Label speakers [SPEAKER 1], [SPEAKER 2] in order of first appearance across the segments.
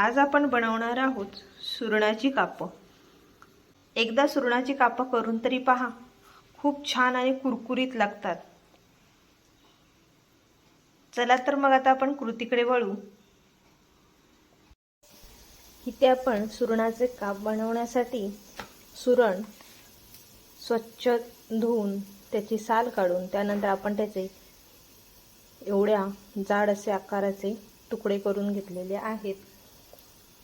[SPEAKER 1] आज आपण बनवणार आहोत सुरणाची कापं. एकदा सुरणाची कापं करून तरी पहा खूप छान आणि कुरकुरीत लागतात. चला तर मग आता आपण कृतीकडे वळू. इथे आपण सुरणाचे काप बनवण्यासाठी सुरण स्वच्छ धुवून त्याची साल काढून त्यानंतर आपण त्याचे एवढ्या जाड असे आकाराचे तुकडे करून घेतलेले आहेत.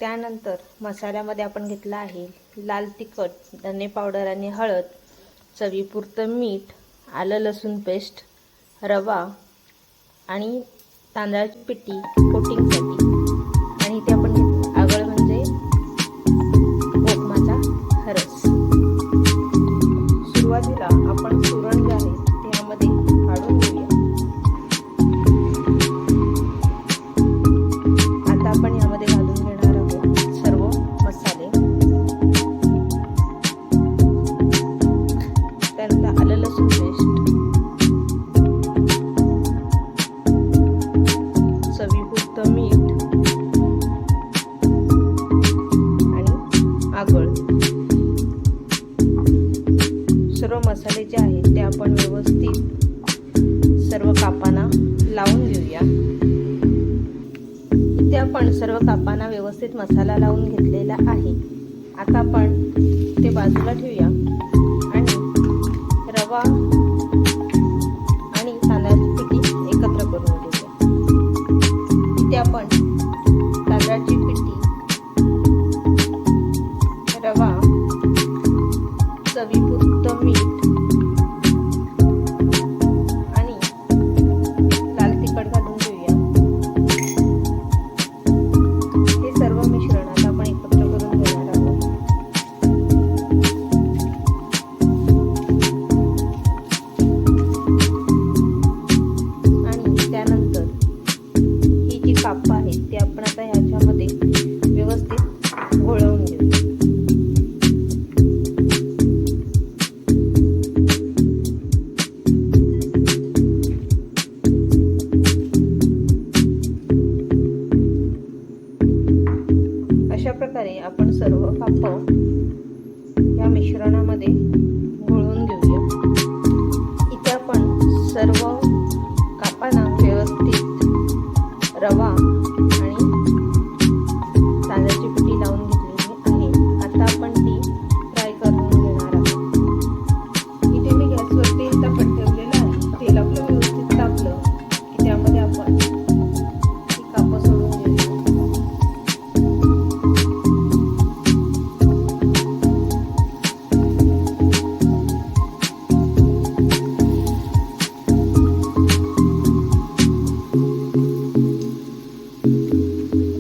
[SPEAKER 1] त्यानंतर मसाल्यामध्ये आपण घेतला आहे लाल तिखट धने पावडर आणि हळद चवीपुरतं मीठ आलं लसूण पेस्ट रवा आणि तांदळाची पिठी कोटिंगसाठी मसाले जे आहेत ते आपण व्यवस्थित सर्व कापांना लावून घेऊया. इथे आपण सर्व कापांना व्यवस्थित मसाला लावून घेतलेला आहे. आता आपण ते बाजूला ठेवूया. आणि रवा व्यवस्थित घोळवून घेऊ अशा प्रकारे आपण सर्व कापं या मिश्रणामध्ये घोळवून घेऊया. इथे आपण सर्व कापांना व्यवस्थित रवा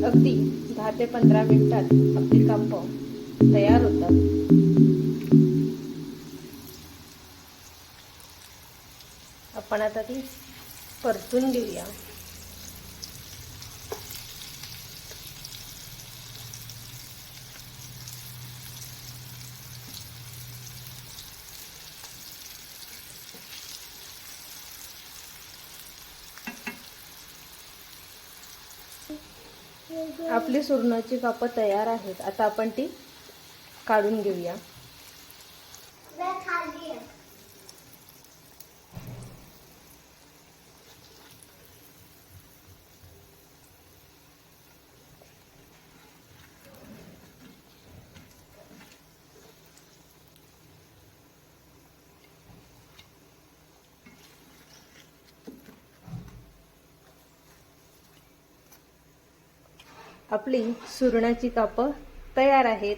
[SPEAKER 1] अगदी दहा ते पंधरा मिनिटात आपली कापं तयार होतात. आपण आता ती परतून घेऊया. आपली सुरणाची कापं तयार आहेत. आता आपण ती काढून घेऊया. आपली सुरणाची कापं तयार आहेत.